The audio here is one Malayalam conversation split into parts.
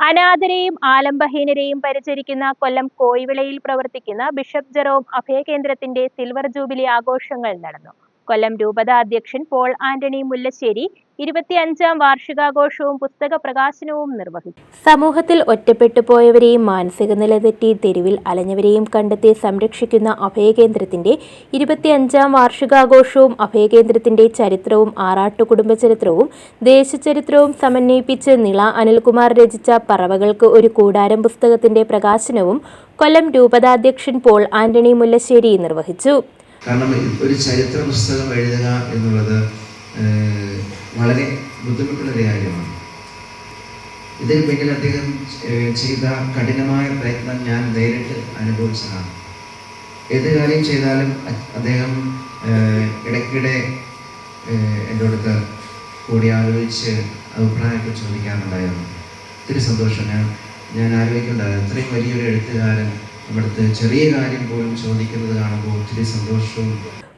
അനാഥരെയും ആലംബഹീനരെയും പരിചരിക്കുന്ന കൊല്ലം കോയിവിളയിൽ പ്രവർത്തിക്കുന്ന ബിഷപ്പ് ജെറോം അഭയകേന്ദ്രത്തിന്റെ സിൽവർ ജൂബിലി ആഘോഷങ്ങൾ നടന്നു. കൊല്ലം രൂപത അധ്യക്ഷൻ പോൾ ആന്റണി മുല്ലശ്ശേരി ഇരുപത്തിയഞ്ചാം വാർഷികാഘോഷവും പുസ്തക പ്രകാശനവും നിർവഹിച്ചു. സമൂഹത്തിൽ ഒറ്റപ്പെട്ടു പോയവരെയും മാനസിക നില തെറ്റി തെരുവിൽ അലഞ്ഞവരെയും കണ്ടെത്തി സംരക്ഷിക്കുന്ന അഭയകേന്ദ്രത്തിന്റെ ഇരുപത്തിയഞ്ചാം വാർഷികാഘോഷവും അഭയകേന്ദ്രത്തിന്റെ ചരിത്രവും ആറാട്ടു കുടുംബചരിത്രവും ദേശചരിത്രവും സമന്വയിപ്പിച്ച് നിള അനിൽകുമാർ രചിച്ച പറവകൾക്ക് ഒരു കൂടാരം പുസ്തകത്തിന്റെ പ്രകാശനവും കൊല്ലം രൂപതാധ്യക്ഷൻ പോൾ ആന്റണി മുല്ലശ്ശേരി നിർവഹിച്ചു. കാരണം ഒരു ചരിത്ര പുസ്തകം എഴുതുക എന്നുള്ളത് വളരെ ബുദ്ധിമുട്ടുള്ളൊരു കാര്യമാണ്. ഇതിന് പിന്നിൽ അദ്ദേഹം ചെയ്ത കഠിനമായ പ്രയത്നം ഞാൻ നേരിട്ട് അനുഭവിച്ചതാണ്. ഏത് കാര്യം ചെയ്താലും അദ്ദേഹം ഇടയ്ക്കിടെ എന്റെ അടുത്ത് കൂടി ആലോചിച്ച് അഭിപ്രായമൊക്കെ ചോദിക്കാറുണ്ടായിരുന്നു. ഒത്തിരി സന്തോഷം. ഞാൻ ഞാൻ ആലോചിക്കുന്നുണ്ടായിരുന്നു. ഇത്രയും വലിയൊരു എഴുത്തുകാരൻ അവിടുത്തെ ചെറിയ കാര്യം പോലും ചോദിക്കുന്നത് കാണുമ്പോൾ ഒത്തിരി സന്തോഷവും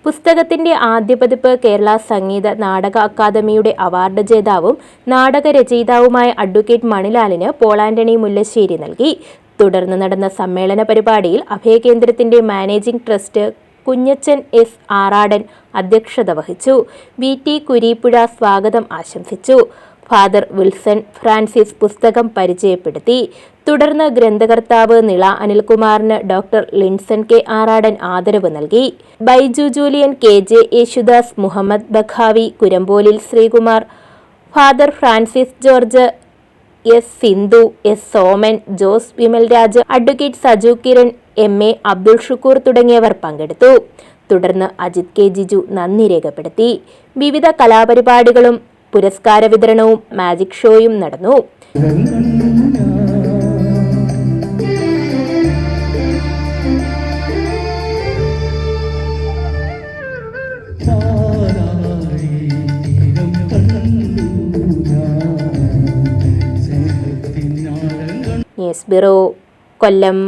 പുസ്തകത്തിന്റെ ആദ്യ പതിപ്പ് കേരള സംഗീത നാടക അക്കാദമിയുടെ അവാർഡ് ജേതാവും നാടക രചയിതാവുമായ അഡ്വക്കേറ്റ് മണിലാലിന് പോളാന്റണി മുല്ലശ്ശേരി നൽകി. തുടർന്ന് നടന്ന സമ്മേളന പരിപാടിയിൽ അഭയകേന്ദ്രത്തിന്റെ managing trust Kunjachan S Aradan അധ്യക്ഷത വഹിച്ചു. വി ടി കുരീപ്പുഴ സ്വാഗതം ആശംസിച്ചു. ഫാദർ വിൽസൺ ഫ്രാൻസിസ് പുസ്തകം പരിചയപ്പെടുത്തി. തുടർന്ന് ഗ്രന്ഥകർത്താവ് നിള അനിൽകുമാറിന് ഡോക്ടർ ലിൻസൺ കെ ആറാടൻ ആദരവ് നൽകി. Baiju Julian K J Yesudas Muhammad Bakhavi കുരമ്പോലിൽ Sreekumar father Francis George S Sindhu S Soman Jose Vimalraj advocate Saju Kiran M A Abdul Shukkur തുടങ്ങിയവർ പങ്കെടുത്തു. തുടർന്ന് അജിത് കെ ജിജു നന്ദി രേഖപ്പെടുത്തി. വിവിധ കലാപരിപാടികളും പുരസ്കാര വിതരണവും മാജിക് ഷോയും നടന്നു. ന്യൂസ് ബ്യൂറോ കൊല്ലം